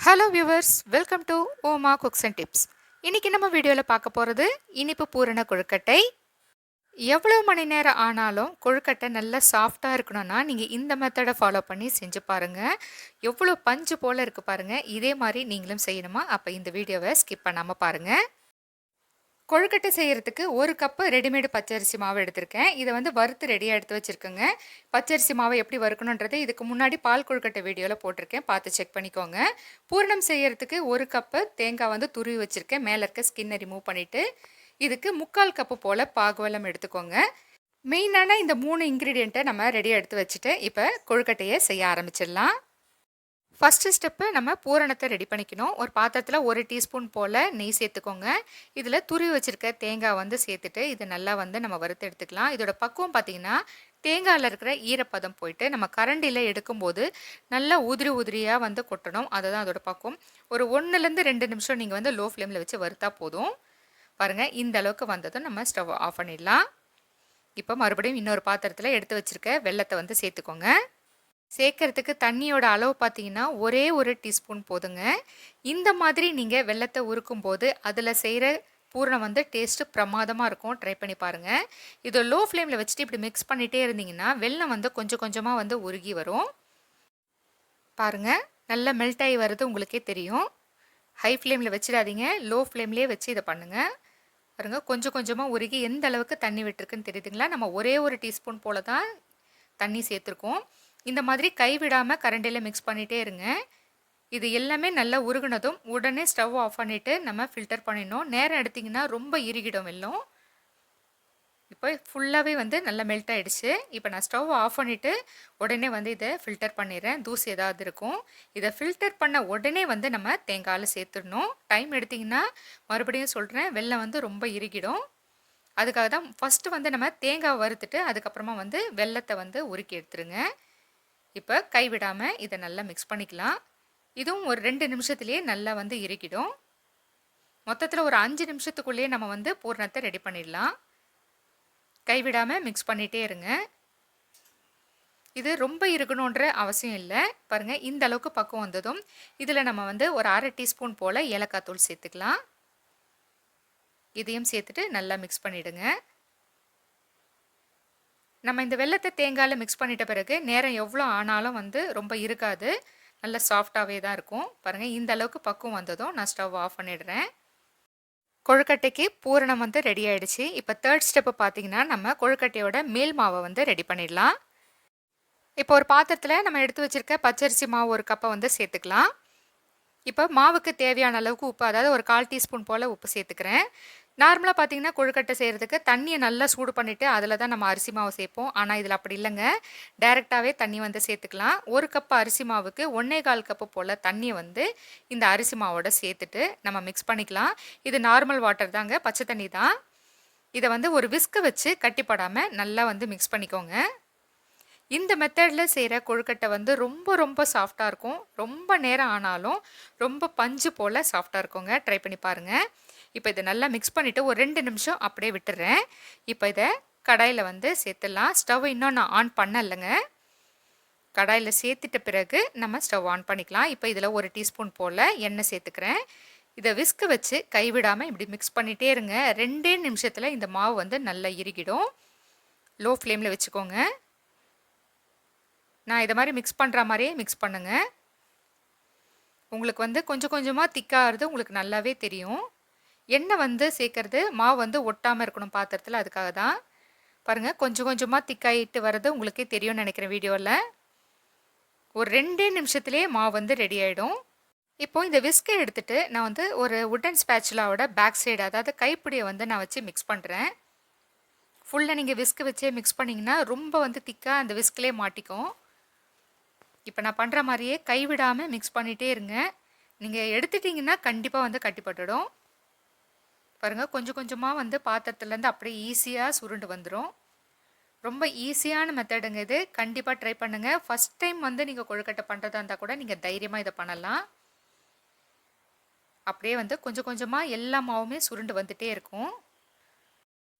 Hello viewers welcome to Oma cooks and tips இன்றைக்கி நம்ம வீடியோவில் பார்க்க போகிறது இனிப்பு பூரண கொழுக்கட்டை. எவ்வளோ மணி நேரம் ஆனாலும் கொழுக்கட்டை நல்லா சாஃப்டாக இருக்கணும்னா நீங்கள் இந்த மெத்தடை ஃபாலோ பண்ணி செஞ்சு பாருங்கள் எவ்வளோ பஞ்சு போல் இருக்குது பாருங்கள் இதே மாதிரி நீங்களும் செய்யணுமா? அப்போ இந்த வீடியோவை ஸ்கிப் பண்ணாமல் பாருங்கள் கொழுக்கட்டை செய்கிறதுக்கு ஒரு கப்பு ரெடிமேடு பச்சரிசி மாவு எடுத்திருக்கேன். இதை வந்து வறுத்து ரெடியாக எடுத்து வச்சுருக்கோங்க. பச்சரிசி மாவை எப்படி வறுக்கணுன்றது இதுக்கு முன்னாடி பால் கொழுக்கட்டை வீடியோவில் போட்டிருக்கேன். பார்த்து செக் பண்ணிக்கோங்க. பூரணம் செய்கிறதுக்கு ஒரு கப்பு தேங்காய் வந்து துருவி வச்சுருக்கேன். மேலே இருக்க ஸ்கின்னை ரிமூவ் பண்ணிவிட்டு இதுக்கு முக்கால் கப்பு போல் பாகுவலம் எடுத்துக்கோங்க. மெயினான இந்த மூணு இன்க்ரீடியண்ட்டை நம்ம ரெடியாக எடுத்து வச்சுட்டு இப்போ கொழுக்கட்டையை செய்ய ஆரம்பிச்சிடலாம். ஃபஸ்ட்டு ஸ்டெப்பு நம்ம பூரணத்தை ரெடி பண்ணிக்கணும். ஒரு பாத்திரத்தில் ஒரு டீஸ்பூன் போல் நெய் சேர்த்துக்கோங்க. இதில் துருவி வச்சுருக்க தேங்காய் வந்து சேர்த்துட்டு இது நல்லா வந்து நம்ம வறுத்து எடுத்துக்கலாம். இதோட பக்குவம் பார்த்திங்கன்னா தேங்காயில் இருக்கிற ஈரப்பதம் போயிட்டு நம்ம கரண்டியில் எடுக்கும்போது நல்லா உதிரி உதிரியாக வந்து கொட்டணும். அதுதான் அதோட பக்குவம். ஒரு ஒன்றுலேருந்து ரெண்டு நிமிஷம் நீங்கள் வந்து லோ ஃப்ளேமில் வச்சு வறுத்தா போதும். பாருங்கள் இந்த அளவுக்கு வந்ததும் நம்ம ஸ்டவ் ஆஃப் பண்ணிடலாம். இப்போ மறுபடியும் இன்னொரு பாத்திரத்தில் எடுத்து வச்சுருக்க வெள்ளத்தை வந்து சேர்த்துக்கோங்க. சேர்க்கறதுக்கு தண்ணியோட அளவு பார்த்தீங்கன்னா ஒரே ஒரு டீஸ்பூன் போதுங்க. இந்த மாதிரி நீங்கள் வெள்ளத்தை உருக்கும் போது அதில் செய்கிற பூரணம் வந்து டேஸ்ட்டு பிரமாதமாக இருக்கும். ட்ரை பண்ணி பாருங்கள் இதை லோ ஃப்ளேமில் வச்சுட்டு இப்படி மிக்ஸ் பண்ணிகிட்டே இருந்தீங்கன்னா வெள்ளம் வந்து கொஞ்சம் கொஞ்சமாக வந்து உருகி வரும். பாருங்கள் நல்லா மெல்ட் ஆகி வர்றது உங்களுக்கே தெரியும். ஹை ஃப்ளேமில் வச்சிடாதீங்க. லோ ஃப்ளேம்லேயே வச்சு இதை பண்ணுங்கள் பாருங்கள் கொஞ்சம் கொஞ்சமாக உருகி எந்த அளவுக்கு தண்ணி விட்டுருக்குன்னு தெரியுதுங்களா? நம்ம ஒரே ஒரு டீஸ்பூன் போல் தான் தண்ணி சேர்த்துருக்கோம். இந்த மாதிரி கைவிடாமல் கரண்டில் மிக்ஸ் பண்ணிகிட்டே இருங்க. இது எல்லாமே நல்லா உருகுனதும் உடனே ஸ்டவ் ஆஃப் பண்ணிவிட்டு நம்ம ஃபில்டர் பண்ணிடணும். நேரம் எடுத்திங்கன்னா ரொம்ப இறுகிடும் வெல்லம் இப்போ ஃபுல்லாகவே வந்து நல்லா மெல்ட் ஆகிடுச்சு இப்போ நான் ஸ்டவ் ஆஃப் பண்ணிவிட்டு உடனே வந்து இதை ஃபில்டர் பண்ணிடுறேன். தூசி ஏதாவது இருக்கும். இதை ஃபில்டர் பண்ண உடனே வந்து நம்ம தேங்காயில் சேர்த்துடணும். டைம் எடுத்திங்கன்னா மறுபடியும் சொல்கிறேன் வெள்ளம் வந்து ரொம்ப இறுகிடும். அதுக்காக தான் ஃபஸ்ட்டு வந்து நம்ம தேங்காய் வறுத்துட்டு அதுக்கப்புறமா வந்து வெள்ளத்தை வந்து உருக்கி எடுத்துருங்க. இப்போ கைவிடாமல் இதை நல்லா மிக்ஸ் பண்ணிக்கலாம். இதுவும் ஒரு ரெண்டு நிமிஷத்துலேயே நல்லா வந்து இறுக்கிடும் மொத்தத்தில் ஒரு அஞ்சு நிமிஷத்துக்குள்ளேயே நம்ம வந்து பூர்ணத்தை ரெடி பண்ணிடலாம். கைவிடாமல் மிக்ஸ் பண்ணிகிட்டே இருங்க. இது ரொம்ப இருக்கணுன்ற அவசியம் இல்லை. பாருங்கள் இந்த அளவுக்கு பக்குவம் வந்ததும் இதில் நம்ம வந்து ஒரு அரை டீஸ்பூன் போல் ஏலக்காய் தூள் சேர்த்துக்கலாம். இதையும் சேர்த்துட்டு நல்லா மிக்ஸ் பண்ணிவிடுங்க நம்ம இந்த வெள்ளத்தை தேங்காயில் மிக்ஸ் பண்ணிட்ட பிறகு நேரம் எவ்வளோ ஆனாலும் வந்து ரொம்ப இருக்காது. நல்ல சாஃப்டாகவே தான் இருக்கும். பாருங்கள் இந்த அளவுக்கு பக்குவம் வந்ததும் நான் ஸ்டவ் ஆஃப் பண்ணிடுறேன். கொழுக்கட்டைக்கு பூரணம் வந்து ரெடி ஆகிடுச்சு இப்போ தேர்ட் ஸ்டெப்பு பார்த்தீங்கன்னா நம்ம கொழுக்கட்டையோட மேல் மாவை வந்து ரெடி பண்ணிடலாம். இப்போ ஒரு பாத்திரத்தில் நம்ம எடுத்து வச்சுருக்க பச்சரிசி மாவு ஒரு கப்பை வந்து சேர்த்துக்கலாம். இப்போ மாவுக்கு தேவையான அளவுக்கு உப்பு அதாவது ஒரு கால் டீஸ்பூன் போல் உப்பு சேர்த்துக்கிறேன். நார்மலாக பார்த்தீங்கன்னா கொழுக்கட்டை செய்கிறதுக்கு தண்ணியை நல்லா சூடு பண்ணிவிட்டு அதில் தான் நம்ம அரிசி மாவு சேர்ப்போம் ஆனால் இதில் அப்படி இல்லைங்க. டைரெக்டாகவே தண்ணி வந்து சேர்த்துக்கலாம் ஒரு கப் அரிசி மாவுக்கு ஒன்றே கால் கப்பு போல் தண்ணியை வந்து இந்த அரிசி மாவோட சேர்த்துட்டு நம்ம மிக்ஸ் பண்ணிக்கலாம். இது நார்மல் வாட்டர் தாங்க. பச்சை தண்ணி தான். இதை வந்து ஒரு விஸ்க்கு வச்சு கட்டிப்படாமல் நல்லா வந்து மிக்ஸ் பண்ணிக்கோங்க. இந்த மெத்தடில் செய்கிற கொழுக்கட்டை வந்து ரொம்ப ரொம்ப சாஃப்டாக இருக்கும். ரொம்ப நேரம் ஆனாலும் ரொம்ப பஞ்சு போல் சாஃப்டாக இருக்குங்க. ட்ரை பண்ணி பாருங்கள் இப்போ இதை நல்லா மிக்ஸ் பண்ணிவிட்டு ஒரு ரெண்டு நிமிஷம் அப்படியே விட்டுறேன். இப்போ இதை கடாயில் வந்து சேர்த்துடலாம். ஸ்டவ் இன்னும் நான் ஆன் பண்ணலைங்க. கடாயில் சேர்த்துட்ட பிறகு நம்ம ஸ்டவ் ஆன் பண்ணிக்கலாம். இப்போ இதில் ஒரு டீஸ்பூன் போல் எண்ணெய் சேர்த்துக்கிறேன். இதை விஸ்க்கு வச்சு கைவிடாமல் இப்படி மிக்ஸ் பண்ணிகிட்டே இருங்க. ரெண்டே நிமிஷத்தில் இந்த மாவு வந்து நல்லா இறுகிடும். லோ ஃப்ளேமில் வச்சுக்கோங்க. நான் இதை மாதிரி மிக்ஸ் பண்ணுற மாதிரியே மிக்ஸ் பண்ணுங்கள் உங்களுக்கு வந்து கொஞ்சம் கொஞ்சமாக திக்காகிறது உங்களுக்கு நல்லாவே தெரியும். எண்ணெய் வந்து சேர்க்கறது மாவு வந்து ஒட்டாமல் இருக்கணும் பாத்திரத்தில் அதுக்காக தான் பாருங்கள் கொஞ்சம் கொஞ்சமாக திக்காயிட்டு வர்றது உங்களுக்கே தெரியும்னு நினைக்கிறேன் வீடியோவில் ஒரு ரெண்டே நிமிஷத்துலேயே மாவு வந்து ரெடி ஆகிடும் இப்போது இந்த விஸ்கை எடுத்துகிட்டு நான் வந்து ஒரு உட்டன் ஸ்பேச்சுலாவோட பேக் சைடு அதாவது கைப்பிடியை வந்து நான் வச்சு மிக்ஸ் பண்ணுறேன் ஃபுல்லாக நீங்கள் விஸ்க்கு வச்சே மிக்ஸ் பண்ணிங்கன்னா ரொம்ப வந்து திக்காக அந்த விஸ்கிலே மாட்டிக்கும். இப்போ நான் பண்ணுற மாதிரியே கைவிடாமல் மிக்ஸ் பண்ணிகிட்டே இருங்க. நீங்கள் எடுத்துட்டிங்கன்னா கண்டிப்பாக வந்து கட்டிப்பட்டுடும். பாருங்கள் கொஞ்சம் கொஞ்சமாக வந்து பாத்திரத்துலேருந்து அப்படியே ஈஸியாக சுருண்டு வந்துடும் ரொம்ப ஈஸியான மெத்தடுங்க இது. கண்டிப்பாக ட்ரை பண்ணுங்கள் ஃபஸ்ட் டைம் வந்து நீங்கள் கொழுக்கட்டை பண்ணுறதா இருந்தால் கூட நீங்கள் தைரியமாக இதை பண்ணலாம். அப்படியே வந்து கொஞ்சம் கொஞ்சமாக எல்லா மாவுமே சுருண்டு வந்துகிட்டே இருக்கும்.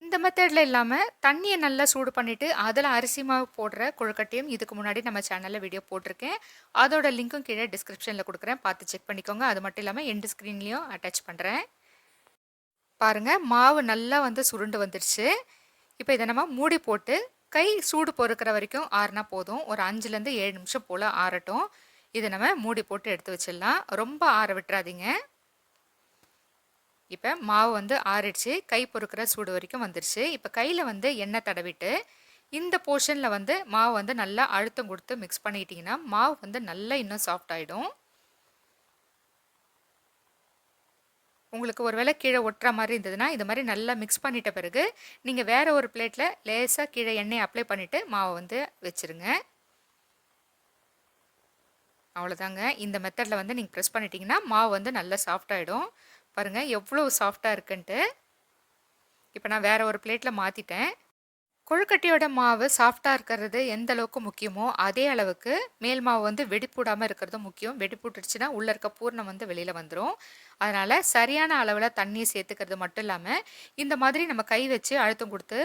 இந்த மெத்தடில் இல்லாமல் தண்ணியை நல்லா சூடு பண்ணிவிட்டு அதில் அரிசி மாவு போடுற கொழுக்கட்டையும் இதுக்கு முன்னாடி நம்ம சேனலில் வீடியோ போட்டிருக்கேன். அதோட லிங்க்கும் கீழே டிஸ்கிரிப்ஷனில் கொடுக்குறேன். பார்த்து செக் பண்ணிக்கோங்க. அது மட்டும் இல்லாமல் எண்டு ஸ்க்ரீன்லேயும் அட்டாச் பண்ணுறேன் பாருங்கள் மாவு நல்லா வந்து சுருண்டு வந்துடுச்சு இப்போ இதை நம்ம மூடி போட்டு கை சூடு பொறுக்கிற வரைக்கும் ஆறுனா போதும். ஒரு அஞ்சுலேருந்து ஏழு நிமிஷம் போல் ஆறட்டும். இதை நம்ம மூடி போட்டு எடுத்து வச்சிடலாம். ரொம்ப ஆற விட்டுறாதீங்க. இப்போ மாவு வந்து ஆறிடுச்சு. கை பொறுக்கிற சூடு வரைக்கும் வந்துடுச்சு இப்போ கையில் வந்து எண்ணெய் தடவிட்டு இந்த போர்ஷனில் வந்து மாவு வந்து நல்லா அழுத்தம் கொடுத்து மிக்ஸ் பண்ணிக்கிட்டிங்கன்னா மாவு வந்து நல்லா இன்னும் சாஃப்ட் ஆகிடும் உங்களுக்கு ஒரு வேளை கீழே ஒட்டுற மாதிரி இருந்ததுன்னா இது மாதிரி நல்லா மிக்ஸ் பண்ணிட்ட பிறகு நீங்கள் வேறு ஒரு பிளேட்டில் லேசாக கீழே எண்ணெய் அப்ளை பண்ணிவிட்டு மாவை வந்து வச்சுருங்க. அவ்வளோதாங்க இந்த மெத்தடில் வந்து நீங்கள் ப்ரெஸ் பண்ணிட்டீங்கன்னா மாவு வந்து நல்லா சாஃப்டாகிடும் பாருங்கள் எவ்வளோ சாஃப்டாக இருக்குன்ட்டு. இப்போ நான் வேறு ஒரு பிளேட்டில் மாற்றிட்டேன் கொழுக்கட்டையோட மாவு சாஃப்டாக இருக்கிறது எந்த அளவுக்கு முக்கியமோ அதே அளவுக்கு மேல் மாவு வந்து வெடிப்பூடாமல் இருக்கிறதும் முக்கியம். வெடிப்புட்டுடுச்சுன்னா உள்ளே இருக்க பூர்ணம் வந்து வெளியில் வந்துடும் அதனால் சரியான அளவில் தண்ணியை சேர்த்துக்கிறது மட்டும் இல்லாமல் இந்த மாதிரி நம்ம கை வச்சு அழுத்தம் கொடுத்து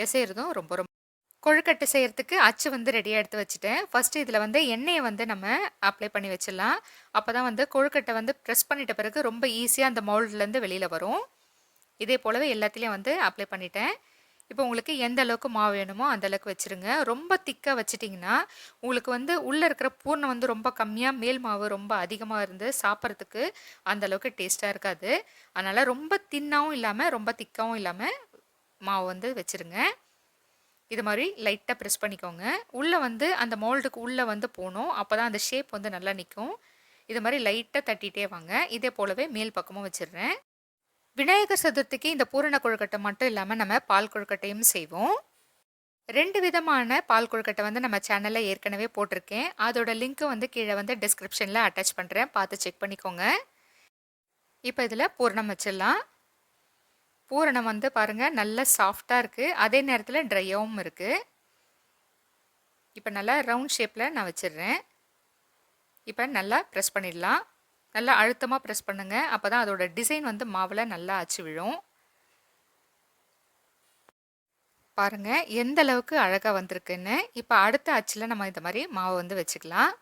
பிசைகிறதும் ரொம்ப ரொம்ப கொழுக்கட்டை செய்கிறதுக்கு அச்சு வந்து ரெடியாக எடுத்து வச்சுட்டேன். ஃபஸ்ட்டு இதில் வந்து எண்ணெயை வந்து நம்ம அப்ளை பண்ணி வச்சிடலாம். அப்போ தான் வந்து கொழுக்கட்டை வந்து ப்ரெஸ் பண்ணிட்ட பிறகு ரொம்ப ஈஸியாக அந்த மவுல்டுலேருந்து வெளியில் வரும். இதே போலவே எல்லாத்துலேயும் வந்து அப்ளை பண்ணிட்டேன். இப்போ உங்களுக்கு எந்த அளவுக்கு மாவு வேணுமோ அந்த அளவுக்கு வச்சுருங்க. ரொம்ப திக்காக வச்சிட்டிங்கன்னா உங்களுக்கு வந்து உள்ளே இருக்கிற பூர்ணம் வந்து ரொம்ப கம்மியாக மேல் மாவு ரொம்ப அதிகமாக இருந்து சாப்பிட்றதுக்கு அந்த அளவுக்கு டேஸ்ட்டாக இருக்காது. அதனால் ரொம்ப தின்னாகவும் இல்லாமல் ரொம்ப திக்காகவும் இல்லாமல் மாவு வந்து வச்சுருங்க. இது மாதிரி லைட்டாக ப்ரெஸ் பண்ணிக்கோங்க. உள்ளே வந்து அந்த மோல்டுக்கு உள்ளே வந்து போகணும். அப்போ தான் அந்த ஷேப் வந்து நல்லா நிற்கும் இது மாதிரி லைட்டாக தட்டிகிட்டே வாங்க. இதே போலவே மேல் பக்கமும் வச்சிடுறேன். விநாயகர் சதுர்த்திக்கு இந்த பூரண கொழுக்கட்டை மட்டும் இல்லாமல் நம்ம பால் கொழுக்கட்டையும் செய்வோம். ரெண்டு விதமான பால் கொழுக்கட்டை வந்து நம்ம சேனலில் ஏற்கனவே போட்டிருக்கேன். அதோட லிங்க்கு வந்து கீழே வந்து டிஸ்கிரிப்ஷனில் அட்டாச் பண்ணுறேன் பார்த்து செக் பண்ணிக்கோங்க. இப்போ இதில் பூரணம் வச்சிடலாம். பூரணம் வந்து பாருங்கள் நல்லா சாஃப்டாக இருக்குது அதே நேரத்தில் ட்ரையாகவும் இருக்குது இப்போ நல்லா ரவுண்ட் ஷேப்பில் நான் வச்சிடுறேன். இப்போ நல்லா ப்ரெஸ் பண்ணிடலாம். நல்லா அழுத்தமாக ப்ரெஸ் பண்ணுங்கள் அப்போ தான் அதோட டிசைன் வந்து மாவில் நல்லா அச்சு விழும். பாருங்கள் எந்த அளவுக்கு அழகாக வந்திருக்குன்னு. இப்போ அடுத்த அச்சில் நம்ம இந்த மாதிரி மாவு வந்து வச்சுக்கலாம்.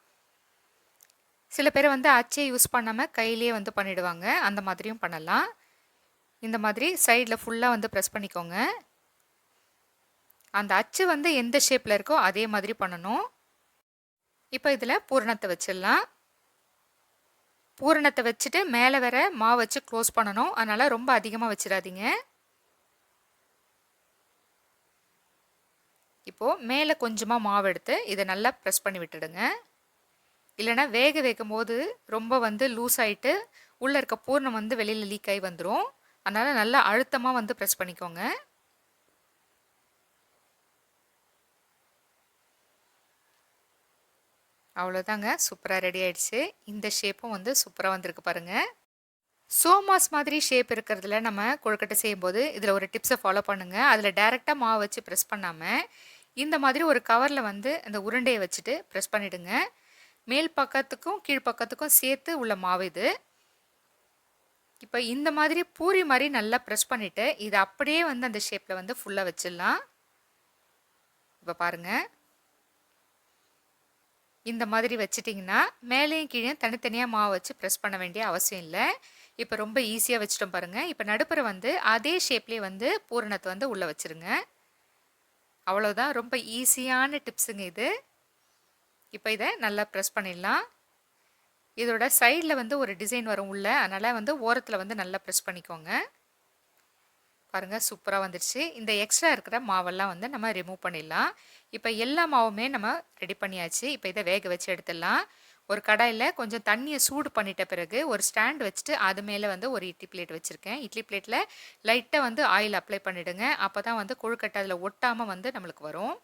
சில பேர் வந்து அச்சை யூஸ் பண்ணாமல் கையிலேயே வந்து பண்ணிவிடுவாங்க அந்த மாதிரியும் பண்ணலாம். இந்த மாதிரி சைடில் ஃபுல்லாக வந்து ப்ரெஸ் பண்ணிக்கோங்க. அந்த அச்சு வந்து எந்த ஷேப்பில் இருக்கோ அதே மாதிரி பண்ணணும். இப்போ இதில் பூரணத்தை வச்சிடலாம். பூரணத்தை வச்சுட்டு மேலே வர மாவு வச்சு க்ளோஸ் பண்ணணும். அதனால் ரொம்ப அதிகமாக வச்சிடாதீங்க. இப்போது மேலே கொஞ்சமாக மாவு எடுத்து இதை நல்லா ப்ரெஸ் பண்ணி விட்டுடுங்க. இல்லைனா வேக வைக்கும் போது ரொம்ப வந்து லூஸ் ஆகிட்டு உள்ளே இருக்க பூர்ணம் வந்து வெளியில் லீக் ஆகி வந்துடும் அதனால் நல்லா அழுத்தமாக வந்து ப்ரெஸ் பண்ணிக்கோங்க. அவ்வளோதாங்க சூப்பராக ரெடி ஆயிடுச்சு. இந்த ஷேப்பும் வந்து சூப்பராக வந்திருக்கு பாருங்கள் சோமாஸ் மாதிரி ஷேப் இருக்கிறதுல நம்ம கொழுக்கட்டை செய்யும்போது இதில் ஒரு டிப்ஸை ஃபாலோ பண்ணுங்கள் அதில் டேரெக்டாக மாவு வச்சு ப்ரெஸ் பண்ணாமல் இந்த மாதிரி ஒரு கவரில் வந்து அந்த உருண்டையை வச்சுட்டு ப்ரெஸ் பண்ணிவிடுங்க மேல் பக்கத்துக்கும் கீழ் பக்கத்துக்கும் சேர்த்து உள்ள மாவு இது. இப்போ இந்த மாதிரி பூரி மாதிரி நல்லா ப்ரெஸ் பண்ணிவிட்டு இதை அப்படியே வந்து அந்த ஷேப்பில் வந்து ஃபுல்லாக வச்சிடலாம். இப்போ பாருங்கள் இந்த மாதிரி வச்சிட்டிங்கன்னா மேலேயும் கீழே தனித்தனியாக மாவு வச்சு ப்ரெஸ் பண்ண வேண்டிய அவசியம் இல்லை. இப்போ ரொம்ப ஈஸியாக வச்சுட்டோம் பாருங்கள் இப்போ நடுப்புற வந்து அதே ஷேப்லேயே வந்து பூரணத்தை வந்து உள்ளே வச்சுருங்க. அவ்வளோதான் ரொம்ப ஈஸியான டிப்ஸுங்க இது. இப்போ இதை நல்லா ப்ரெஸ் பண்ணிடலாம். இதோட சைடில் வந்து ஒரு டிசைன் வரும் உள்ள. அதனால் வந்து ஓரத்தில் வந்து நல்லா ப்ரெஸ் பண்ணிக்கோங்க. பாருங்கள் சூப்பராக வந்துடுச்சு இந்த எக்ஸ்ட்ரா இருக்கிற மாவெல்லாம் வந்து நம்ம ரிமூவ் பண்ணிடலாம். இப்போ எல்லா மாவுமே நம்ம ரெடி பண்ணியாச்சு. இப்போ இதை வேக வச்சு எடுத்துடலாம். ஒரு கடாயில் கொஞ்சம் தண்ணியை சூடு பண்ணிட்ட பிறகு ஒரு ஸ்டாண்ட் வச்சுட்டு அது மேலே வந்து ஒரு இட்லி பிளேட் வச்சுருக்கேன். இட்லி பிளேட்டில் லைட்டாக வந்து ஆயில் அப்ளை பண்ணிவிடுங்க அப்போ தான் வந்து கொழுக்கட்டை அதில் ஒட்டாமல் வந்து நம்மளுக்கு வரும்.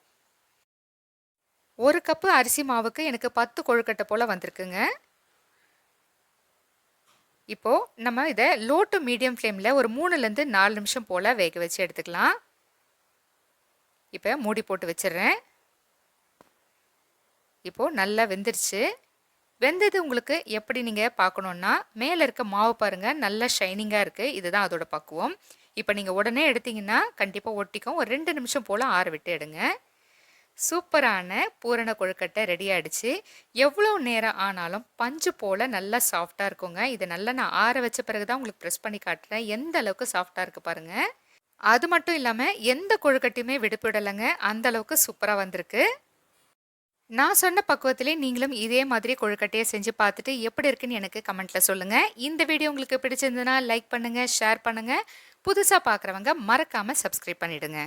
ஒரு கப்பு அரிசி மாவுக்கு எனக்கு பத்து கொழுக்கட்டை போல் வந்திருக்குங்க. இப்போது நம்ம இதை லோ டு மீடியம் ஃப்ளேமில் ஒரு மூணுலேருந்து நாலு நிமிஷம் போல் வேக வச்சு எடுத்துக்கலாம். இப்போ மூடி போட்டு வச்சிடுறேன். இப்போது நல்லா வெந்துருச்சு. வெந்தது உங்களுக்கு எப்படி நீங்கள் பார்க்கணுன்னா மேலே இருக்க மாவு பாருங்கள் நல்லா ஷைனிங்காக இருக்குது இதுதான் அதோட பக்குவம். இப்போ நீங்கள் உடனே எடுத்தீங்கன்னா கண்டிப்பாக ஒட்டிக்கும். ஒரு ரெண்டு நிமிஷம் போல் ஆற விட்டு எடுங்க. சூப்பரான பூரண கொழுக்கட்டை ரெடி ஆயிடுச்சு. எவ்வளோ நேரம் ஆனாலும் பஞ்சு போல் நல்லா சாஃப்டாக இருக்குங்க. இதை நல்லா நான் ஆற வச்ச பிறகு தான் உங்களுக்கு ப்ரெஸ் பண்ணி காட்டுறேன். எந்த அளவுக்கு சாஃப்டாக இருக்குது பாருங்கள் அது மட்டும் இல்லாமல் எந்த கொழுக்கட்டையுமே விடுப்பிடலைங்க அந்த அளவுக்கு சூப்பராக வந்திருக்கு. நான் சொன்ன பக்குவத்திலே நீங்களும் இதே மாதிரி கொழுக்கட்டையை செஞ்சு பார்த்துட்டு எப்படி இருக்குன்னு எனக்கு கமெண்ட்டில் சொல்லுங்கள் இந்த வீடியோ உங்களுக்கு பிடிச்சிருந்ததுன்னா லைக் பண்ணுங்கள் ஷேர் பண்ணுங்கள் புதுசாக பார்க்குறவங்க மறக்காமல் சப்ஸ்கிரைப் பண்ணிடுங்க.